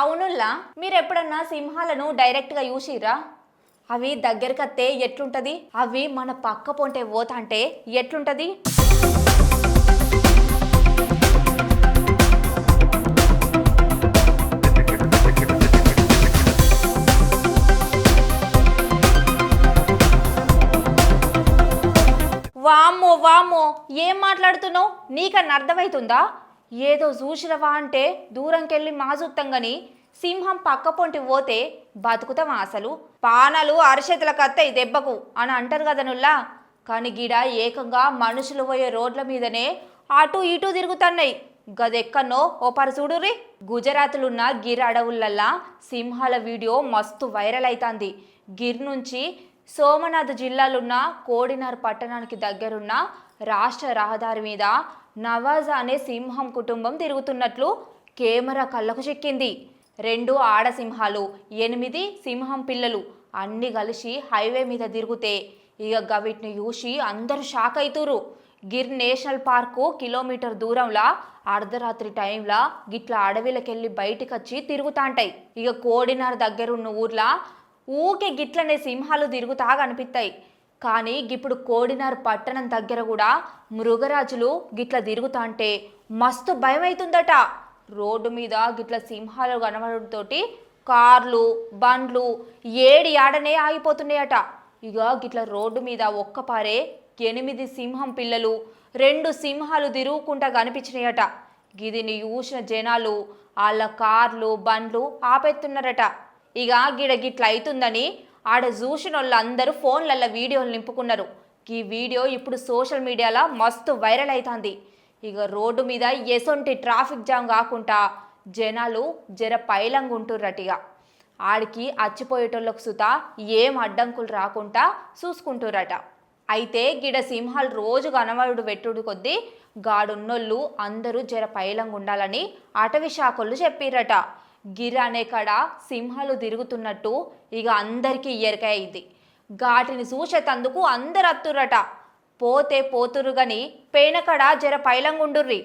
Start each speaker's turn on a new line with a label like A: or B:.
A: అవునుల్లా మీరు ఎప్పుడన్నా సింహాలను డైరెక్ట్గా చూసిరా అవి దగ్గరికి వస్తే ఎట్లుంటది? అవి మన పక్క పొంటే పోతంటే ఎట్లుంటది? వామ్మో వామ్మో ఏం మాట్లాడుతున్నావు? నీకన్నా అర్థమవుతుందా ఏదో చూసినవా అంటే దూరంకెళ్ళి మాజుత్తంగని సింహం పక్కపొంటి పోతే బతుకుతాం అసలు. పానాలు అరచేతులకు అత్తయి దెబ్బకు అని అంటారు కదా నుల్లా. కానీ గిడ ఏకంగా మనుషులు పోయే రోడ్ల మీదనే అటు ఇటు తిరుగుతున్నాయి. గదెక్కనో ఓ పరు చూడుర్రి. గుజరాత్లున్న గిర్ అడవులల్లా సింహాల వీడియో మస్తు వైరల్ అవుతుంది గిర్ నుంచి సోమనాథ్ జిల్లాలున్న కోడినార్ పట్టణానికి దగ్గరున్న రాష్ట్ర రహదారి మీద నవాజ్ అనే సింహం కుటుంబం తిరుగుతున్నట్లు కెమెరా కళ్ళకు చిక్కింది. రెండు ఆడసింహాలు ఎనిమిది సింహం పిల్లలు అన్ని కలిసి హైవే మీద తిరుగుతే ఇక గవిటిని చూసి అందరూ షాక్ అవుతురు గిర్ నేషనల్ పార్కు కిలోమీటర్ దూరంలా అర్ధరాత్రి టైంలా గిట్ల అడవిలకెళ్ళి బయటికి వచ్చి తిరుగుతాంటాయి. ఇక కోడినార్ దగ్గరున్న ఊర్లా ఊకే గిట్లనే సింహాలు తిరుగుతాగా కనిపిస్తాయి కానీ ఇప్పుడు కోడినార్ పట్టణం దగ్గర కూడా మృగరాజులు గిట్ల తిరుగుతాంటే మస్తు భయం అవుతుందట రోడ్డు మీద గిట్ల సింహాలు కనబడటంతోటి కార్లు బండ్లు ఏడి ఆడనే ఆగిపోతున్నాయట. ఇక గిట్ల రోడ్డు మీద ఒక్కపారే ఎనిమిది సింహం పిల్లలు రెండు సింహాలు తిరుగుకుంటా కనిపించినాయట. గిదిని చూసిన జనాలు వాళ్ళ కార్లు బండ్లు ఆపెత్తున్నారట. ఇక గిడ గిట్ల అవుతుందని ఆడ చూసిన వాళ్ళందరూ ఫోన్లల్లో వీడియోలు నింపుకున్నారు. ఈ వీడియో ఇప్పుడు సోషల్ మీడియాలో మస్తు వైరల్ అవుతుంది ఇక రోడ్డు మీద ఎసొంటి ట్రాఫిక్ జామ్ కాకుండా జనాలు జర పైలంగా ఉంటుర్రటిగా ఆడికి అచ్చిపోయేటోళ్ళకు సుత ఏం అడ్డంకులు రాకుండా చూసుకుంటురట అయితే గిడ సింహాలు రోజు కనవడు పెట్టుడు కొద్దీ గాడున్నోళ్ళు అందరూ జర పైలంగా ఉండాలని అటవీ శాఖలు చెప్పిరట గిర్ అనే కాడ సింహాలు తిరుగుతున్నట్టు ఇక అందరికీ ఎరకైంది ఘాటిని చూసేతందుకు అందరు అత్తురట. పోతే పోతురు గని పేనకడ జర పైలంగుండుర్రి.